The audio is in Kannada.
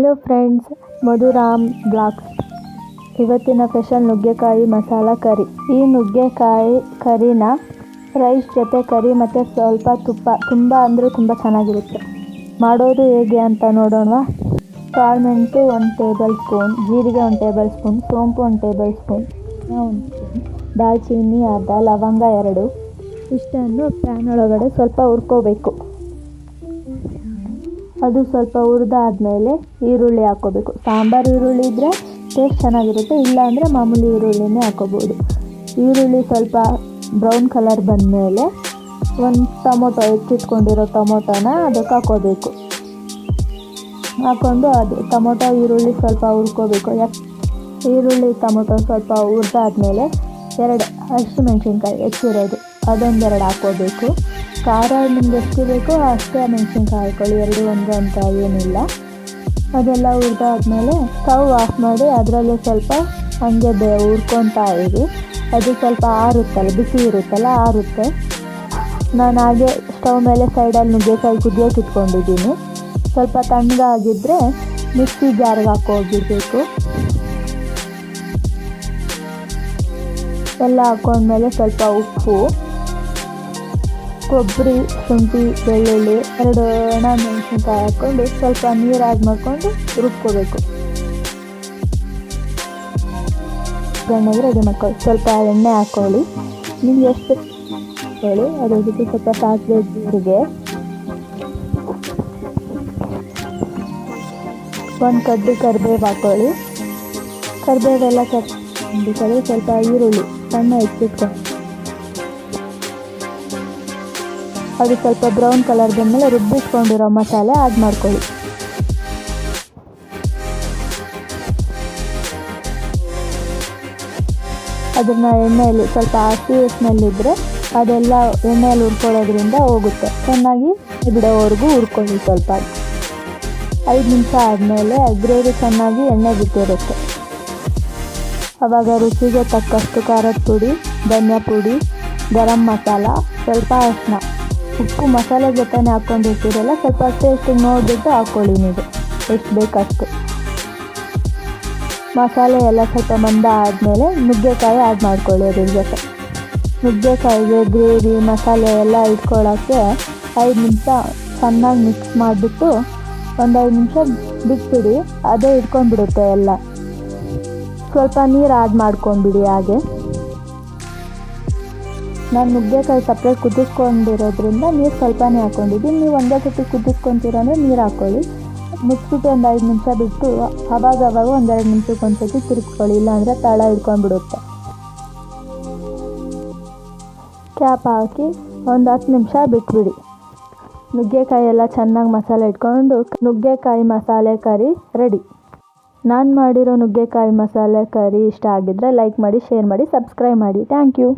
ಹಲೋ ಫ್ರೆಂಡ್ಸ್ ಮಧುರಾಮ್ ಬ್ಲಾಗ್ಸ್ ಇವತ್ತಿನ ಸ್ಪೆಷಲ್ ನುಗ್ಗೆಕಾಯಿ ಮಸಾಲ ಕರಿ. ಈ ನುಗ್ಗೆಕಾಯಿ ಕರಿನ ರೈಸ್ ಜೊತೆ ಕರಿ ಮತ್ತು ಸ್ವಲ್ಪ ತುಪ್ಪ, ತುಂಬ ಅಂದರೆ ತುಂಬ ಚೆನ್ನಾಗಿರುತ್ತೆ. ಮಾಡೋದು ಹೇಗೆ ಅಂತ ನೋಡೋಣ. ಕಾಳುಮೆಣಸು ಒಂದು ಟೇಬಲ್ ಸ್ಪೂನ್ ಜೀರಿಗೆ ಒಂದು ಟೇಬಲ್ ಸ್ಪೂನ್ ಸೋಂಪು ಒಂದು ಟೇಬಲ್ ಸ್ಪೂನ್ ಒಂದು ಸ್ಪೂನ್ ದಾಲ್ಚೀನಿ, ಅರ್ಧ ಲವಂಗ ಎರಡು. ಇಷ್ಟನ್ನು ಪ್ಯಾನ್ ಒಳಗಡೆ ಸ್ವಲ್ಪ ಹುರ್ಕೋಬೇಕು. ಅದು ಸ್ವಲ್ಪ ಹುರಿದಾದ್ಮೇಲೆ ಈರುಳ್ಳಿ ಹಾಕೋಬೇಕು ಸಾಂಬಾರು ಈರುಳ್ಳಿ ಇದ್ದರೆ ಟೇಸ್ಟ್ ಚೆನ್ನಾಗಿರುತ್ತೆ ಇಲ್ಲ ಅಂದರೆ ಮಾಮೂಲಿ ಈರುಳ್ಳಿನೇ ಹಾಕೋಬೋದು ಈರುಳ್ಳಿ ಸ್ವಲ್ಪ ಬ್ರೌನ್ ಕಲರ್ ಬಂದಮೇಲೆ ಒಂದು ಟೊಮೊಟೊ, ಹೆಚ್ಚಿಟ್ಕೊಂಡಿರೋ ಟೊಮೊಟೊನ ಅದಕ್ಕೆ ಹಾಕೋಬೇಕು ಹಾಕ್ಕೊಂಡು ಅದು ಟೊಮೊಟೊ, ಈರುಳ್ಳಿ ಸ್ವಲ್ಪ ಹುರ್ಕೋಬೇಕು. ಯಾಕೆ ಈರುಳ್ಳಿ, ಟೊಮೊಟೊ ಸ್ವಲ್ಪ ಹುರಿದಾದ್ಮೇಲೆ ಎರಡು ಹಸಿಮೆಣ್ಸಿನ್ಕಾಯಿ ಹೆಚ್ಚಿರೋದು, ಅದೊಂದೆರಡು ಹಾಕ್ಕೋಬೇಕು. ಖಾರ ನಿಮ್ಗೆ ಎಷ್ಟು ಬೇಕೋ ಅಷ್ಟೇ ಮೆಣಸಿನ್ಕಾಯಿ ಹಾಕೊಳ್ಳಿ ಎರಡು ಒಂದು ಅಂತ ಏನಿಲ್ಲ. ಅದೆಲ್ಲ ಹುರಿದಾದ್ಮೇಲೆ ಸ್ಟವ್ ಆಫ್ ಮಾಡಿ ಅದರಲ್ಲಿ ಸ್ವಲ್ಪ ಹಂಗೆ ಬೇ ಹುರ್ಕೊತಾ ಇರಿ. ಅದು ಸ್ವಲ್ಪ ಆರುತ್ತಲ್ಲ, ಬಿಸಿ ಇರುತ್ತಲ್ಲ ಆರುತ್ತೆ. ನಾನು ಹಾಗೆ ಸ್ಟವ್ ಮೇಲೆ ಸೈಡಲ್ಲಿ ನುಗ್ಗೆಕಾಯಿ ಕುದಿಯೋಕೆ ಇಟ್ಕೊಂಡಿದ್ದೀನಿ. ಸ್ವಲ್ಪ ತಣ್ಣಗಾಗಿದ್ದರೆ ಮಿಕ್ಸಿ ಜಾರ್ಗೆ ಹಾಕೋಗಿರ್ಬೇಕು ಎಲ್ಲ ಹಾಕೊಂಡ್ಮೇಲೆ ಸ್ವಲ್ಪ ಉಪ್ಪು. ಕೊಬ್ಬರಿ, ಶುಂಠಿ, ಬೆಳ್ಳುಳ್ಳಿ ಎರಡು ಒಣ ಮೆಣಸಿನ್ಕಾಯಿ ಹಾಕ್ಕೊಂಡು ಸ್ವಲ್ಪ ನೀರು ಆ್ಯಡ್ ಮಾಡಿಕೊಂಡು ರುಬ್ಕೋಬೇಕು. ಎಣ್ಣೆಗೆ ರೆಡಿ ಮಾಡ್ಕೊಳ್ಳಿ ಸ್ವಲ್ಪ ಎಣ್ಣೆ ಹಾಕ್ಕೊಳ್ಳಿ ನಿಮ್ಗೆ ಎಷ್ಟು ಹಾಕ್ಕೊಳ್ಳಿ ಅದ್ರ ಜೊತೆ ಸ್ವಲ್ಪ ಸಾಸಿವೆ ಜೀರಿಗೆ ಒಂದು ಕಡ್ಡಿ ಕರಿಬೇವು ಹಾಕ್ಕೊಳ್ಳಿ ಕರಿಬೇವೆಲ್ಲ ಕಟ್ಟಿ ಸ್ವಲ್ಪ ಈರುಳ್ಳಿ, ಸಣ್ಣ ಹೆಚ್ಚಿಟ್ಕೊಂಡು ಅದು ಸ್ವಲ್ಪ ಬ್ರೌನ್ ಕಲರ್ ಬಂದಮೇಲೆ ರುಬ್ಬಿಟ್ಕೊಂಡಿರೋ ಮಸಾಲೆ ಆ್ಯಡ್ ಮಾಡ್ಕೊಳ್ಳಿ. ಅದನ್ನು ಎಣ್ಣೆಯಲ್ಲಿ ಸ್ವಲ್ಪ ಹಸಿ ಸ್ಮೆಲ್ ಇದ್ದರೆ ಅದೆಲ್ಲ ಎಣ್ಣೆಯಲ್ಲಿ ಹುರ್ಕೊಳ್ಳೋದ್ರಿಂದ ಹೋಗುತ್ತೆ. ಚೆನ್ನಾಗಿ ಬಿಡೋವರೆಗೂ ಹುರ್ಕೊಳ್ಳಿ ಸ್ವಲ್ಪ. ಐದು ನಿಮಿಷ ಆದಮೇಲೆ ಗ್ರೇವಿ ಚೆನ್ನಾಗಿ ಎಣ್ಣೆ ಬಿಟ್ಟಿರುತ್ತೆ. ಆವಾಗ ರುಚಿಗೆ ತಕ್ಕಷ್ಟು ಖಾರದ ಪುಡಿ ಧನಿಯಾ ಪುಡಿ ಗರಂ ಮಸಾಲ, ಸ್ವಲ್ಪ ಅರಿಶಿನ ಉಪ್ಪು ಮಸಾಲೆ ಜೊತೆನೇ ಹಾಕ್ಕೊಂಡಿರ್ತೀರಲ್ಲ, ಸ್ವಲ್ಪ ಟೇಸ್ಟಿಗೆ ನೋಡಿಬಿಟ್ಟು ಹಾಕ್ಕೊಳ್ಳಿ ನೀವು. ಎಷ್ಟು ಬೇಕಷ್ಟು. ಮಸಾಲೆ ಎಲ್ಲ ಸ್ವಲ್ಪ ಮಂದ ಆದಮೇಲೆ ನುಗ್ಗೆಕಾಯಿ ಆ್ಯಡ್ ಮಾಡ್ಕೊಳ್ಳಿ ಅದ್ರ ಜೊತೆ. ನುಗ್ಗೆಕಾಯಿಗೆ ಗ್ರೇವಿ, ಮಸಾಲೆ ಎಲ್ಲ ಇಟ್ಕೊಳ್ಳೋಕ್ಕೆ ಐದು ನಿಮಿಷ ಚೆನ್ನಾಗಿ ಮಿಕ್ಸ್ ಮಾಡಿಬಿಟ್ಟು ಒಂದು ಐದು ನಿಮಿಷ ಬಿಟ್ಬಿಡಿ, ಅದೇ ಇಟ್ಕೊಂಡ್ಬಿಡುತ್ತೆ ಎಲ್ಲ. ಸ್ವಲ್ಪ ನೀರು ಆ್ಯಡ್ ಮಾಡ್ಕೊಂಡ್ಬಿಡಿ ಹಾಗೆ. ನಾನು ನುಗ್ಗೆಕಾಯಿ ಸಪ್ರೇಟ್ ಕುದಿಸ್ಕೊಂಡಿರೋದ್ರಿಂದ ನೀರು ಸ್ವಲ್ಪನೇ ಹಾಕ್ಕೊಂಡಿದ್ದೀನಿ. ನೀವು ಒಂದೇ ಸತಿ ಕುದಿಸ್ಕೊತೀರ ಅಂದರೆ ನೀರು ಹಾಕ್ಕೊಳ್ಳಿ. ಮುಚ್ಚಿಬಿಟ್ಟು ಒಂದು ಐದು ನಿಮಿಷ ಬಿಟ್ಟು ಅವಾಗ ಅವಾಗ ಒಂದೆರಡು ನಿಮಿಷಕ್ಕೆ ಒಂದು ಸತಿ ತಿರುಗಿಸ್ಕೊಳ್ಳಿ ಇಲ್ಲಾಂದರೆ ತಳ ಹಿಡ್ಕೊಂಡ್ಬಿಡುತ್ತೆ. ಕ್ಯಾಪ್ ಹಾಕಿ ಒಂದು ಹತ್ತು ನಿಮಿಷ ಬಿಟ್ಬಿಡಿ. ನುಗ್ಗೆಕಾಯಿ ಎಲ್ಲ ಚೆನ್ನಾಗಿ ಮಸಾಲೆ ಇಟ್ಕೊಂಡು ನುಗ್ಗೆಕಾಯಿ ಮಸಾಲೆ ಕರಿ ರೆಡಿ. ನಾನು ಮಾಡಿರೋ ನುಗ್ಗೆಕಾಯಿ ಮಸಾಲೆ ಕರಿ ಇಷ್ಟ ಆಗಿದ್ದರೆ ಲೈಕ್ ಮಾಡಿ, ಶೇರ್ ಮಾಡಿ, ಸಬ್ಸ್ಕ್ರೈಬ್ ಮಾಡಿ. Thank you.